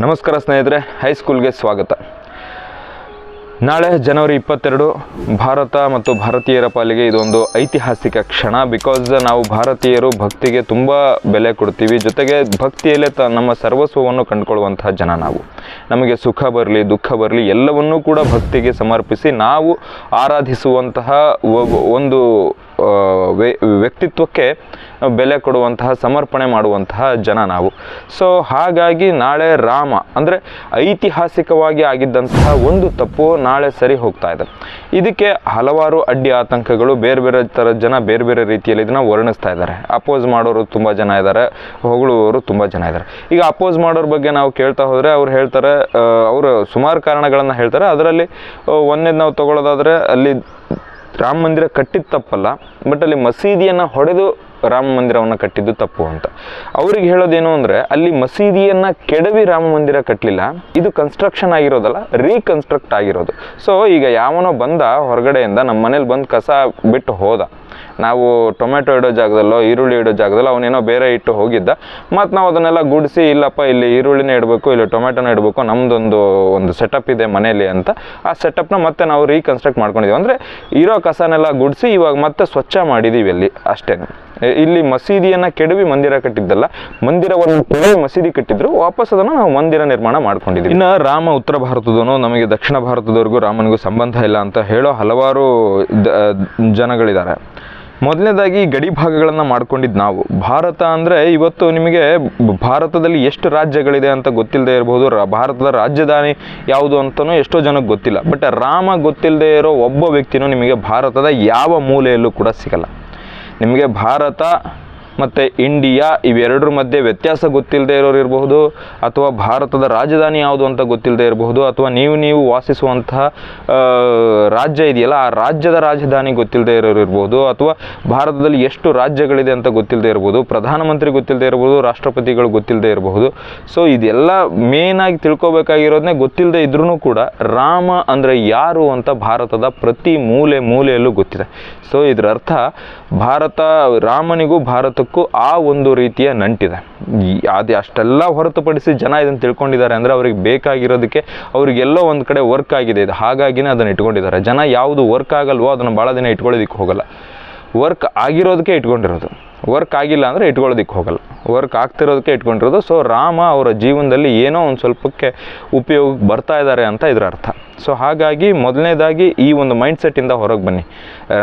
ನಮಸ್ಕಾರ ಸ್ನೇಹಿತರೆ ಹೈಸ್ಕೂಲ್ಗೆ ಸ್ವಾಗತ. ನಾಳೆ ಜನವರಿ ಇಪ್ಪತ್ತೆರಡು, ಭಾರತ ಮತ್ತು ಭಾರತೀಯರ ಪಾಲಿಗೆ ಇದೊಂದು ಐತಿಹಾಸಿಕ ಕ್ಷಣ ಬಿಕಾಸ್ ನಾವು ಭಾರತೀಯರು ಭಕ್ತಿಗೆ ತುಂಬ ಬೆಲೆ ಕೊಡ್ತೀವಿ. ಜೊತೆಗೆ ಭಕ್ತಿಯಲ್ಲೇ ತ, ನಮ್ಮ ಸರ್ವಸ್ವವನ್ನು ಕಂಡುಕೊಳ್ಳುವಂತಹ ಜನ ನಾವು. ನಮಗೆ ಸುಖ ಬರಲಿ, ದುಃಖ ಬರಲಿ, ಎಲ್ಲವನ್ನೂ ಕೂಡ ಭಕ್ತಿಗೆ ಸಮರ್ಪಿಸಿ ನಾವು ಆರಾಧಿಸುವಂತಹ ಒಂದು ವ್ಯ- ವ್ಯಕ್ತಿತ್ವಕ್ಕೆ ಬೆಲೆ ಕೊಡುವಂತಹ, ಸಮರ್ಪಣೆ ಮಾಡುವಂತಹ ಜನ ನಾವು. ಸೊ ಹಾಗಾಗಿ ನಾಳೆ ರಾಮ, ಅಂದರೆ ಐತಿಹಾಸಿಕವಾಗಿ ಆಗಿದ್ದಂತಹ ಒಂದು ತಪ್ಪು ನಾಳೆ ಸರಿ ಹೋಗ್ತಾ ಇದೆ. ಇದಕ್ಕೆ ಹಲವಾರು ಅಡ್ಡಿ ಆತಂಕಗಳು, ಬೇರೆ ಬೇರೆ ಥರ ಜನ ಬೇರೆ ಬೇರೆ ರೀತಿಯಲ್ಲಿ ಇದನ್ನು ವರ್ಣಿಸ್ತಾ ಇದ್ದಾರೆ. ಅಪೋಸ್ ಮಾಡೋರು ತುಂಬ ಜನ ಇದ್ದಾರೆ, ಹೊಗಳುವವರು ತುಂಬ ಜನ ಇದ್ದಾರೆ. ಈಗ ಅಪೋಸ್ ಮಾಡೋರ ಬಗ್ಗೆ ನಾವು ಕೇಳ್ತಾ ಹೋದರೆ ಅವ್ರು ಹೇಳ್ತಾರೆ ಅವರು ಸುಮಾರು ಕಾರಣಗಳನ್ನು ಹೇಳ್ತಾರೆ. ಅದರಲ್ಲಿ ಒಂದೇದು ನಾವು ತಗೊಳ್ಳೋದಾದರೆ ಅಲ್ಲಿ ರಾಮ ಮಂದಿರ ಕಟ್ಟಿದ ತಪ್ಪಲ್ಲ ಬಟ್ ಅಲ್ಲಿ ಮಸೀದಿಯನ್ನು ಹೊಡೆದು ರಾಮ ಮಂದಿರವನ್ನು ಕಟ್ಟಿದ್ದು ತಪ್ಪು ಅಂತ. ಅವ್ರಿಗೆ ಹೇಳೋದೇನು ಅಂದರೆ, ಅಲ್ಲಿ ಮಸೀದಿಯನ್ನು ಕೆಡವಿ ರಾಮ ಮಂದಿರ ಕಟ್ಟಲಿಲ್ಲ ಇದು ಕನ್ಸ್ಟ್ರಕ್ಷನ್ ಆಗಿರೋದಲ್ಲ ರೀಕನ್ಸ್ಟ್ರಕ್ಟ್ ಆಗಿರೋದು. ಸೊ ಈಗ ಯಾವನೋ ಬಂದ ಹೊರಗಡೆಯಿಂದ ನಮ್ಮ ಮನೇಲಿ ಬಂದು ಕಸ ಬಿಟ್ಟು ಹೋದ. ನಾವು ಟೊಮೆಟೊ ಇಡೋ ಜಾಗದಲ್ಲೋ, ಈರುಳ್ಳಿ ಇಡೋ ಜಾಗದಲ್ಲೋ, ಅವನೇನೋ ಬೇರೆ ಇಟ್ಟು ಹೋಗಿದ್ದ. ಮತ್ತು ನಾವು ಅದನ್ನೆಲ್ಲ ಗುಡಿಸಿ, ಇಲ್ಲಪ್ಪ, ಇಲ್ಲಿ ಈರುಳ್ಳಿನೇ ಇಡಬೇಕು, ಇಲ್ಲಿ ಟೊಮೆಟೊನ ಇಡಬೇಕು ನಮ್ಮದೊಂದು ಒಂದು ಸೆಟಪ್ ಇದೆ ಮನೇಲಿ ಅಂತ. ಆ ಸೆಟಪ್ನ ಮತ್ತೆ ನಾವು ರೀಕನ್ಸ್ಟ್ರಕ್ಟ್ ಮಾಡ್ಕೊಂಡಿದ್ದೀವಿ ಅಂದರೆ, ಇರೋ ಕಸನೆಲ್ಲ ಗುಡಿಸಿ, ಇವಾಗ ಮತ್ತೆ ಸ್ವಚ್ಛ ಮಾಡಿದ್ದೀವಿ ಅಲ್ಲಿ ಅಷ್ಟೇ ಇಲ್ಲಿ ಮಸೀದಿಯನ್ನು ಕೆಡವಿ ಮಂದಿರ ಕಟ್ಟಿದ್ದಲ್ಲ, ಮಂದಿರವನ್ನು ಕೆಡವಿ ಮಸೀದಿ ಕಟ್ಟಿದ್ರು, ವಾಪಸ್ ಅದನ್ನು ನಾವು ಮಂದಿರ ನಿರ್ಮಾಣ ಮಾಡ್ಕೊಂಡಿದ್ವಿ ಇನ್ನು ರಾಮ ಉತ್ತರ ಭಾರತದವನು, ನಮಗೆ ದಕ್ಷಿಣ ಭಾರತದವರೆಗೂ ರಾಮನಿಗೂ ಸಂಬಂಧ ಇಲ್ಲ ಅಂತ ಹೇಳೋ ಹಲವಾರು ಜನಗಳಿದ್ದಾರೆ. ಮೊದಲನೇದಾಗಿ ಗಡಿ ಭಾಗಗಳನ್ನು ಮಾಡ್ಕೊಂಡಿದ್ದು ನಾವು. ಭಾರತ ಅಂದರೆ ಇವತ್ತು ನಿಮಗೆ ಭಾರತದಲ್ಲಿ ಎಷ್ಟು ರಾಜ್ಯಗಳಿದೆ ಅಂತ ಗೊತ್ತಿಲ್ಲದೆ ಇರಬಹುದು ಭಾರತದ ರಾಜಧಾನಿ ಯಾವುದು ಅಂತಲೂ ಎಷ್ಟೋ ಜನಕ್ಕೆ ಗೊತ್ತಿಲ್ಲ. ಬಟ್ ರಾಮ ಗೊತ್ತಿಲ್ಲದೆ ಇರೋ ಒಬ್ಬ ವ್ಯಕ್ತಿನೂ ನಿಮಗೆ ಭಾರತದ ಯಾವ ಮೂಲೆಯಲ್ಲೂ ಕೂಡ ಸಿಗಲ್ಲ. ನಿಮಗೆ ಭಾರತ ಮತ್ತು ಇಂಡಿಯಾ ಇವೆರಡರ ಮಧ್ಯೆ ವ್ಯತ್ಯಾಸ ಗೊತ್ತಿಲ್ಲದೆ ಇರೋರು ಇರಬಹುದು, ಅಥವಾ ಭಾರತದ ರಾಜಧಾನಿ ಯಾವುದು ಅಂತ ಗೊತ್ತಿಲ್ಲದೆ ಇರಬಹುದು, ಅಥವಾ ನೀವು ನೀವು ವಾಸಿಸುವಂತಹ ರಾಜ್ಯ ಇದೆಯಲ್ಲ, ಆ ರಾಜ್ಯದ ರಾಜಧಾನಿ ಗೊತ್ತಿಲ್ಲದೆ ಇರೋರು ಇರಬಹುದು, ಅಥವಾ ಭಾರತದಲ್ಲಿ ಎಷ್ಟು ರಾಜ್ಯಗಳಿದೆ ಅಂತ ಗೊತ್ತಿಲ್ಲದೆ ಇರ್ಬೋದು ಪ್ರಧಾನಮಂತ್ರಿ ಗೊತ್ತಿಲ್ಲದೆ ಇರ್ಬೋದು ರಾಷ್ಟ್ರಪತಿಗಳು ಗೊತ್ತಿಲ್ಲದೆ ಇರಬಹುದು. ಸೊ ಇದೆಲ್ಲ ಮೇನಾಗಿ ತಿಳ್ಕೊಬೇಕಾಗಿರೋದನ್ನೇ ಗೊತ್ತಿಲ್ಲದೆ ಇದ್ರೂ ಕೂಡ ರಾಮ ಅಂದರೆ ಯಾರು ಅಂತ ಭಾರತದ ಪ್ರತಿ ಮೂಲೆ ಮೂಲೆಯಲ್ಲೂ ಗೊತ್ತಿದೆ. ಸೊ ಇದರ ಅರ್ಥ ಭಾರತ ರಾಮನಿಗೂ ಭಾರತಕ್ಕೂ ಆ ಒಂದು ರೀತಿಯ ನಂಟಿದೆ. ಅದು ಅಷ್ಟೆಲ್ಲ ಹೊರತುಪಡಿಸಿ ಜನ ಇದನ್ನು ತಿಳ್ಕೊಂಡಿದ್ದಾರೆ ಅಂದರೆ ಅವ್ರಿಗೆ ಬೇಕಾಗಿರೋದಕ್ಕೆ ಅವ್ರಿಗೆಲ್ಲೋ ಒಂದು ಕಡೆ ವರ್ಕ್ ಆಗಿದೆ ಇದು. ಹಾಗಾಗಿನೇ ಅದನ್ನು ಇಟ್ಕೊಂಡಿದ್ದಾರೆ. ಜನ ಯಾವುದು ವರ್ಕ್ ಆಗಲ್ವೋ ಅದನ್ನು ಭಾಳ ದಿನ ಇಟ್ಕೊಳ್ಳೋದಕ್ಕೆ ಹೋಗಲ್ಲ. ವರ್ಕ್ ಆಗಿರೋದಕ್ಕೆ ಇಟ್ಕೊಂಡಿರೋದು. ವರ್ಕ್ ಆಗಿಲ್ಲ ಅಂದರೆ ಇಟ್ಕೊಳ್ಳೋದಕ್ಕೆ ಹೋಗಲ್ಲ. ವರ್ಕ್ ಆಗ್ತಿರೋದಕ್ಕೆ ಇಟ್ಕೊಂಡಿರೋದು. ಸೊ ರಾಮ ಅವರ ಜೀವನದಲ್ಲಿ ಏನೋ ಒಂದು ಸ್ವಲ್ಪಕ್ಕೆ ಉಪಯೋಗಕ್ಕೆ ಬರ್ತಾ ಇದ್ದಾರೆ ಅಂತ ಇದರ ಅರ್ಥ. ಸೊ ಹಾಗಾಗಿ ಮೊದಲನೇದಾಗಿ ಈ ಒಂದು ಮೈಂಡ್ ಸೆಟ್ಟಿಂದ ಹೊರಗೆ ಬನ್ನಿ.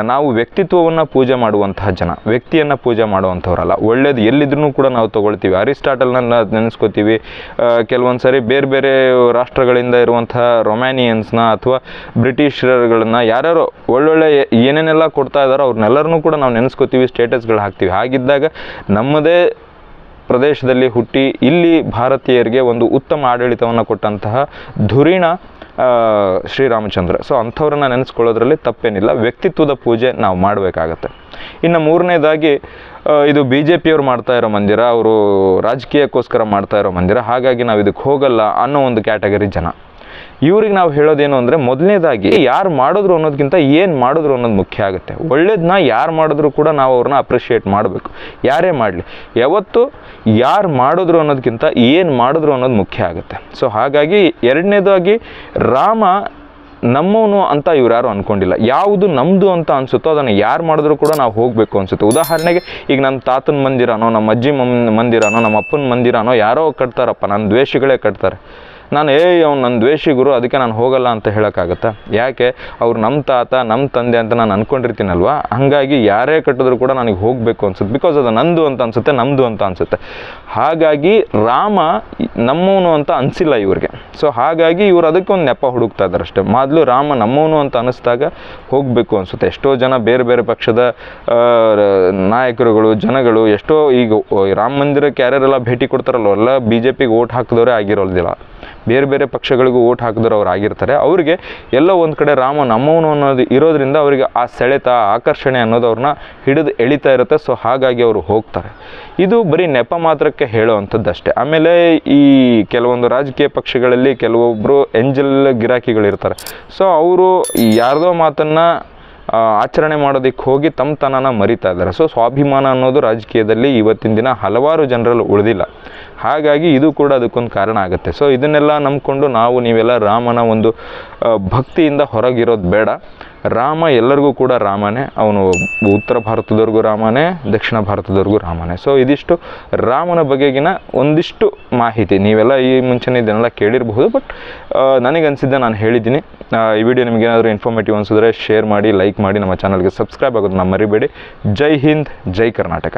ನಾವು ವ್ಯಕ್ತಿತ್ವವನ್ನು ಪೂಜೆ ಮಾಡುವಂತಹ ಜನ, ವ್ಯಕ್ತಿಯನ್ನು ಪೂಜೆ ಮಾಡುವಂಥವ್ರಲ್ಲ. ಒಳ್ಳೇದು ಎಲ್ಲಿದ್ರೂ ಕೂಡ ನಾವು ತೊಗೊಳ್ತೀವಿ. ಅರಿಸ್ಟಾಟಲ್ನ ನೆನೆಸ್ಕೋತೀವಿ. ಕೆಲವೊಂದು ಸಾರಿ ಬೇರೆ ಬೇರೆ ರಾಷ್ಟ್ರಗಳಿಂದ ಇರುವಂತಹ ರೊಮ್ಯಾನಿಯನ್ಸ್ನ ಅಥವಾ ಬ್ರಿಟಿಷರ್ಗಳನ್ನ ಯಾರ್ಯಾರು ಒಳ್ಳೊಳ್ಳೆ ಏನೇನೆಲ್ಲ ಕೊಡ್ತಾ ಇದ್ದಾರೋ ಅವ್ರನ್ನೆಲ್ಲರನ್ನೂ ಕೂಡ ನಾವು ನೆನೆಸ್ಕೋತೀವಿ ಸ್ಟೇಟಸ್ಗಳು ಹಾಕ್ತೀವಿ. ಹಾಗಿದ್ದಾಗ ನಮ್ಮದೇ ಪ್ರದೇಶದಲ್ಲಿ ಹುಟ್ಟಿ ಇಲ್ಲಿ ಭಾರತೀಯರಿಗೆ ಒಂದು ಉತ್ತಮ ಆಡಳಿತವನ್ನು ಕೊಟ್ಟಂತಹ ಧುರೀಣ ಶ್ರೀರಾಮಚಂದ್ರ. ಸೊ ಅಂಥವ್ರನ್ನ ನೆನೆಸ್ಕೊಳ್ಳೋದ್ರಲ್ಲಿ ತಪ್ಪೇನಿಲ್ಲ. ವ್ಯಕ್ತಿತ್ವದ ಪೂಜೆ ನಾವು ಮಾಡಬೇಕಾಗತ್ತೆ. ಇನ್ನು ಮೂರನೇದಾಗಿ ಇದು ಬಿ ಜೆ ಪಿಯವ್ರು ಮಾಡ್ತಾ ಇರೋ ಮಂದಿರ, ಅವರು ರಾಜಕೀಯಕ್ಕೋಸ್ಕರ ಮಾಡ್ತಾ ಇರೋ ಮಂದಿರ. ಹಾಗಾಗಿ ನಾವು ಇದಕ್ಕೆ ಹೋಗಲ್ಲ ಅನ್ನೋ ಒಂದು ಕ್ಯಾಟಗರಿ ಜನ. ಇವ್ರಿಗೆ ನಾವು ಹೇಳೋದೇನು ಅಂದರೆ ಮೊದಲನೇದಾಗಿ ಯಾರು ಮಾಡಿದ್ರು ಅನ್ನೋದಕ್ಕಿಂತ ಏನು ಮಾಡಿದ್ರು ಅನ್ನೋದು ಮುಖ್ಯ ಆಗುತ್ತೆ. ಒಳ್ಳೇದನ್ನ ಯಾರು ಮಾಡಿದ್ರು ಕೂಡ ನಾವು ಅವ್ರನ್ನ ಅಪ್ರಿಷಿಯೇಟ್ ಮಾಡಬೇಕು. ಯಾರೇ ಮಾಡಲಿ. ಯಾವತ್ತು ಯಾರು ಮಾಡಿದ್ರು ಅನ್ನೋದಕ್ಕಿಂತ ಏನು ಮಾಡಿದ್ರು ಅನ್ನೋದು ಮುಖ್ಯ ಆಗುತ್ತೆ. ಸೊ ಹಾಗಾಗಿ ಎರಡನೇದಾಗಿ ರಾಮ ನಮ್ಮವನು ಅಂತ ಇವ್ರು ಯಾರು ಅಂದ್ಕೊಂಡಿಲ್ಲ ಯಾವುದು ನಮ್ಮದು ಅಂತ ಅನಿಸುತ್ತೋ ಅದನ್ನು ಯಾರು ಮಾಡಿದ್ರು ಕೂಡ ನಾವು ಹೋಗಬೇಕು ಅನಿಸುತ್ತೆ. ಉದಾಹರಣೆಗೆ ಈಗ ನನ್ನ ತಾತನ ಮಂದಿರನೋ, ನಮ್ಮ ಅಜ್ಜಿ ಮಮ್ ಮಂದಿರನೋ, ನಮ್ಮ ಅಪ್ಪನ ಮಂದಿರನೋ ಯಾರೋ ಕಟ್ತಾರಪ್ಪ. ನನ್ನ ದ್ವೇಷಗಳೇ ಕಟ್ತಾರೆ. ನಾನು ಏ ಅವ್ನು ನನ್ನ ದ್ವೇಷಿ ಗುರು, ಅದಕ್ಕೆ ನಾನು ಹೋಗಲ್ಲ ಅಂತ ಹೇಳೋಕ್ಕಾಗತ್ತಾ? ಯಾಕೆ? ಅವ್ರು ನಮ್ಮ ತಾತ ನಮ್ಮ ತಂದೆ ಅಂತ ನಾನು ಅಂದ್ಕೊಂಡಿರ್ತೀನಲ್ವ ಹಾಗಾಗಿ ಯಾರೇ ಕಟ್ಟಿದ್ರು ಕೂಡ ನನಗೆ ಹೋಗಬೇಕು ಅನ್ಸುತ್ತೆ. ಬಿಕಾಸ್ ಅದು ನಂದು ಅಂತ ಅನಿಸುತ್ತೆ ನಮ್ಮದು ಅಂತ ಅನಿಸುತ್ತೆ. ಹಾಗಾಗಿ ರಾಮ ನಮ್ಮವನು ಅಂತ ಅನಿಸಿಲ್ಲ ಇವ್ರಿಗೆ. ಸೊ ಹಾಗಾಗಿ ಇವ್ರು ಅದಕ್ಕೆ ಒಂದು ನೆಪ ಹುಡುಕ್ತಾ ಇದ್ದಾರೆ ಅಷ್ಟೇ. ಮೊದಲು ರಾಮ ನಮ್ಮವನು ಅಂತ ಅನಿಸ್ದಾಗ ಹೋಗಬೇಕು ಅನಿಸುತ್ತೆ. ಎಷ್ಟೋ ಜನ ಬೇರೆ ಬೇರೆ ಪಕ್ಷದ ನಾಯಕರುಗಳು, ಜನಗಳು, ಎಷ್ಟೋ ಈಗ ರಾಮ ಮಂದಿರಕ್ಕೆ ಯಾರ್ಯಾರೆಲ್ಲ ಭೇಟಿ ಕೊಡ್ತಾರಲ್ಲ ಎಲ್ಲ ಬಿ ಜೆ ಪಿಗೆ ಓಟ್ ಹಾಕಿದವರೇ ಆಗಿರೋದಿಲ್ಲ. ಬೇರೆ ಬೇರೆ ಪಕ್ಷಗಳಿಗೂ ಓಟ್ ಹಾಕಿದ್ರು ಅವ್ರು ಆಗಿರ್ತಾರೆ. ಅವರಿಗೆ ಎಲ್ಲೋ ಒಂದು ಕಡೆ ರಾಮ ನಮ್ಮವನು ಅನ್ನೋದು ಇರೋದ್ರಿಂದ ಅವರಿಗೆ ಆ ಸೆಳೆತ, ಆಕರ್ಷಣೆ ಅನ್ನೋದು ಅವ್ರನ್ನ ಹಿಡಿದು ಎಳಿತಾ ಇರುತ್ತೆ. ಸೊ ಹಾಗಾಗಿ ಅವರು ಹೋಗ್ತಾರೆ. ಇದು ಬರೀ ನೆಪ ಮಾತ್ರಕ್ಕೆ ಹೇಳೋವಂಥದ್ದಷ್ಟೇ. ಆಮೇಲೆ ಈ ಕೆಲವೊಂದು ರಾಜಕೀಯ ಪಕ್ಷಗಳಲ್ಲಿ ಕೆಲವೊಬ್ಬರು ಎಂಜಲ್ ಗಿರಾಕಿಗಳಿರ್ತಾರೆ. ಸೊ ಅವರು ಯಾರದೋ ಮಾತನ್ನು ಆಚರಣೆ ಮಾಡೋದಕ್ಕೆ ಹೋಗಿ ತಮ್ಮತನನ ಮರಿತಾ ಇದ್ದಾರೆ. ಸೊ ಸ್ವಾಭಿಮಾನ ಅನ್ನೋದು ರಾಜಕೀಯದಲ್ಲಿ ಇವತ್ತಿನ ದಿನ ಹಲವಾರು ಜನರಲ್ಲಿ ಉಳಿದಿಲ್ಲ. ಹಾಗಾಗಿ ಇದು ಕೂಡ ಅದಕ್ಕೊಂದು ಕಾರಣ ಆಗುತ್ತೆ. ಸೊ ಇದನ್ನೆಲ್ಲ ನಂಬಿಕೊಂಡು ನಾವು ನೀವೆಲ್ಲ ರಾಮನ ಒಂದು ಭಕ್ತಿಯಿಂದ ಹೊರಗಿರೋದು ಬೇಡ. ರಾಮ ಎಲ್ಲರಿಗೂ ಕೂಡ ರಾಮನೇ, ಅವನು ಉತ್ತರ ಭಾರತದವ್ರಿಗೂ ರಾಮನೇ, ದಕ್ಷಿಣ ಭಾರತದವ್ರಿಗೂ ರಾಮನೇ. ಸೊ ಇದಿಷ್ಟು ರಾಮನ ಬಗೆಗಿನ ಒಂದಿಷ್ಟು ಮಾಹಿತಿ. ನೀವೆಲ್ಲ ಈ ಮುಂಚೆನೇ ಇದನ್ನೆಲ್ಲ ಕೇಳಿರಬಹುದು ಬಟ್ ನನಗೆ ಅನಿಸಿದ್ದೆ ನಾನು ಹೇಳಿದ್ದೀನಿ. ಈ ವಿಡಿಯೋ ನಿಮಗೇನಾದರೂ ಇನ್ಫಾರ್ಮೇಟಿವ್ ಅನಿಸಿದ್ರೆ ಶೇರ್ ಮಾಡಿ ಲೈಕ್ ಮಾಡಿ ನಮ್ಮ ಚಾನಲ್ಗೆ ಸಬ್ಸ್ಕ್ರೈಬ್ ಆಗೋದನ್ನ ಮರಿಬೇಡಿ. ಜೈ ಹಿಂದ್, ಜೈ ಕರ್ನಾಟಕ.